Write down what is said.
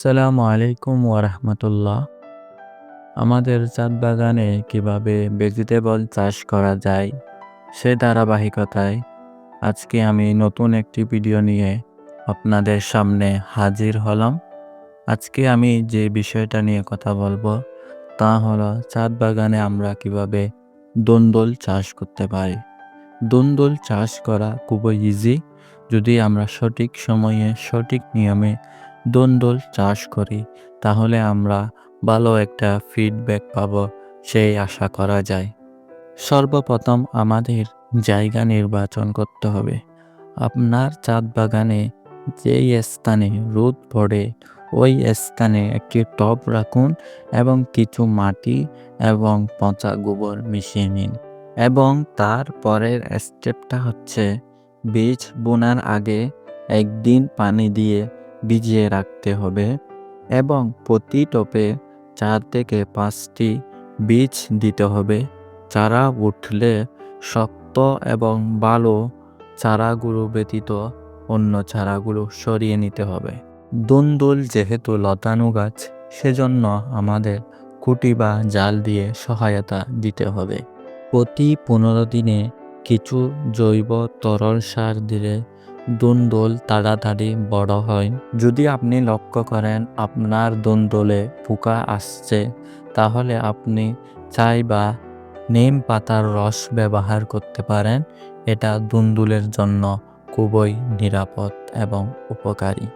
আসসালামু আলাইকুম ওরহমতুল্লাহ আমাদের চাঁদ বাগানে কীভাবে ভেজিটেবল চাষ করা যায় সে ধারাবাহিকতায় আজকে আমি নতুন একটি ভিডিও নিয়ে আপনাদের সামনে হাজির হলাম। আজকে আমি যে বিষয়টা নিয়ে কথা বলব তা হলো চাঁদ বাগানে আমরা কীভাবে দন্দল চাষ করতে পারি। দন্দল চাষ করা খুবই ইজি যদি আমরা সঠিক সময়ে সঠিক নিয়মে দন্দল চাষ করি, তাহলে আমরা ভালো একটা ফিডব্যাক পাব, সেই আশা করা যায়। সর্বপ্রথম আমাদের জায়গা নির্বাচন করতে হবে। আপনার চাঁদ বাগানে যেই স্থানে রোদ পড়ে, ওই স্থানে একটি টব রাখুন এবং কিছু মাটি এবং পচা গোবর মিশিয়ে নিন। এবং তার পরের স্টেপটা হচ্ছে বীজ বোনার আগে একদিন পানি দিয়ে ভিজিয়ে রাখতে হবে এবং প্রতি টপে চার থেকে পাঁচটি বীজ দিতে হবে। চারা উঠলে শক্ত এবং ভালো চারাগুলো ব্যতীত অন্য চারাগুলো সরিয়ে নিতে হবে। দুন্দুল যেহেতু লতানো গাছ, সেজন্য আমাদের কুটি বা জাল দিয়ে সহায়তা দিতে হবে। প্রতি পনেরো দিনে কিছু জৈব তরল সার দিলে দুন্দুল তাড়াতাড়ি বড় হয় যদি আপনি লক্ষ্য করেন আপনার দুন্দুলে পোকা আসছে, তাহলে আপনি চাই বা নিম পাতার রস ব্যবহার করতে পারেন। এটা দুন্দুলের জন্য খুবই নিরাপদ এবং উপকারী।